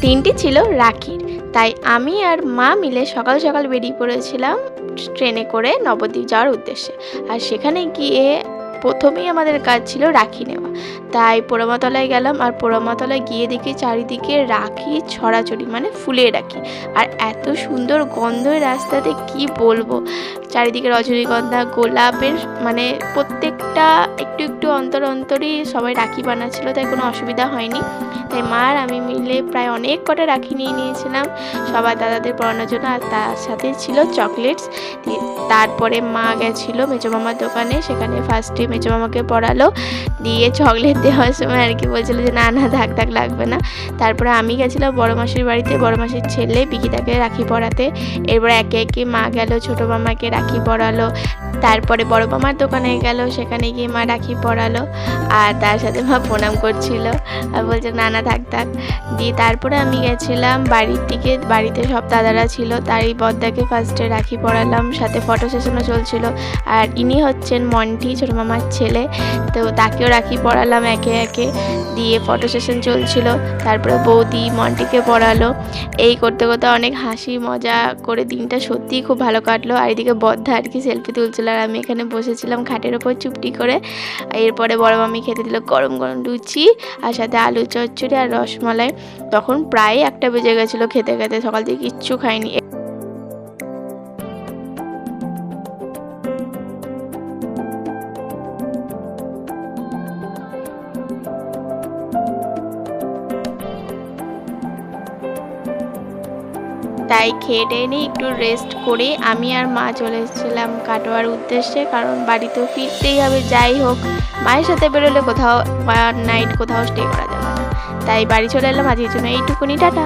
দিনটি ছিল রাখির। তাই আমি আর মা মিলে সকাল সকাল বেরিয়ে পড়েছিলাম ট্রেনে করে নবদ্বীপ যাওয়ার উদ্দেশ্যে। আর সেখানে গিয়ে প্রথমেই আমাদের কাজ ছিল রাখি নেওয়া। তাই পোড়ামাতলায় গেলাম আর পোড়ামাতলায় গিয়ে দেখি চারিদিকে রাখি, ছড়াছড়ি মানে ফুলের রাখি। আর এত সুন্দর গন্ধের রাস্তাতে কি বলব? চারিদিকে রজনীগন্ধা, গোলাপের মানে প্রত্যেকটা একটু একটু অন্তর অন্তরই সবাই রাখি বানাচ্ছিল, তাই কোনো অসুবিধা হয়নি। তাই মা আর আমি মিলে প্রায় অনেক কটা রাখি নিয়ে নিয়েছিলাম। সবার দাদাদের পড়ানোর জন্য আর তার সাথে ছিল চকলেটস। তারপরে মা গেছিল মেজো মামার দোকানে, সেখানে ফার্স্টে মেজো মামাকে পড়ালো। দিয়ে চকলেট দেওয়ার সময় আর কি বলছিলো যে, না না, থাক থাক, লাগবে না। তারপরে আমি গেছিলাম বড় মাসির বাড়িতে বড় মাসির ছেলে বিকিতাকে রাখি পড়াতে। এরপর একে একে মা গেল, ছোটো মামাকে রাখি পড়ালো। তারপরে বড় মামার দোকানে গেল, সেখানে গিয়ে মা রাখি পরালো আর তার সাথে মা প্রণাম করছিল। আর বলছে, না না, থাক থাক। দিয়ে তারপরে আমি গেছিলাম বাড়ির দিকে। বাড়িতে সব দাদারা ছিল, তারই বদ্দাকে ফার্স্টে রাখি পড়ালাম। সাথে ফটো সেশনও চলছিল। আর ইনি হচ্ছেন মন্টি, ছোটো মামার ছেলে। তো তাকেও রাখি, পড়ালাম একে একে। দিয়ে ফটো সেশন চলছিল। তারপরে বৌদি মন্টিকে পড়ালো। এই করতে করতে অনেক হাসি, মজা করে দিনটা সত্যিই খুব ভালো কাটলো। আর এদিকে বদ্ধা আর কি সেলফি তুলছিল আর আমি এখানে বসেছিলাম খাটের ওপর চুপটি করে। এরপরে বড় মামি খেতে দিল গরম গরম লুচি আর সাথে আলু চচ্চড়ি আর রসমালাই। তখন প্রায় একটা বেজে গেছিল খেতে খেতে, সকাল থেকে কিচ্ছু খাইনি। তাই খেয়ে টেয়ে নিয়ে একটু রেস্ট করে আমি আর মা চলে এসেছিলাম কাটোয়ার উদ্দেশ্যে, কারণ বাড়ি তো ফিরতেই হবে, যাই হোক। মায়ের সাথে বেরোলে কোথাও নাইট কোথাও স্টে করা যাবে না। তাই বাড়ি চলে এলাম, আজকের জন্য এইটুকুনি, টাটা।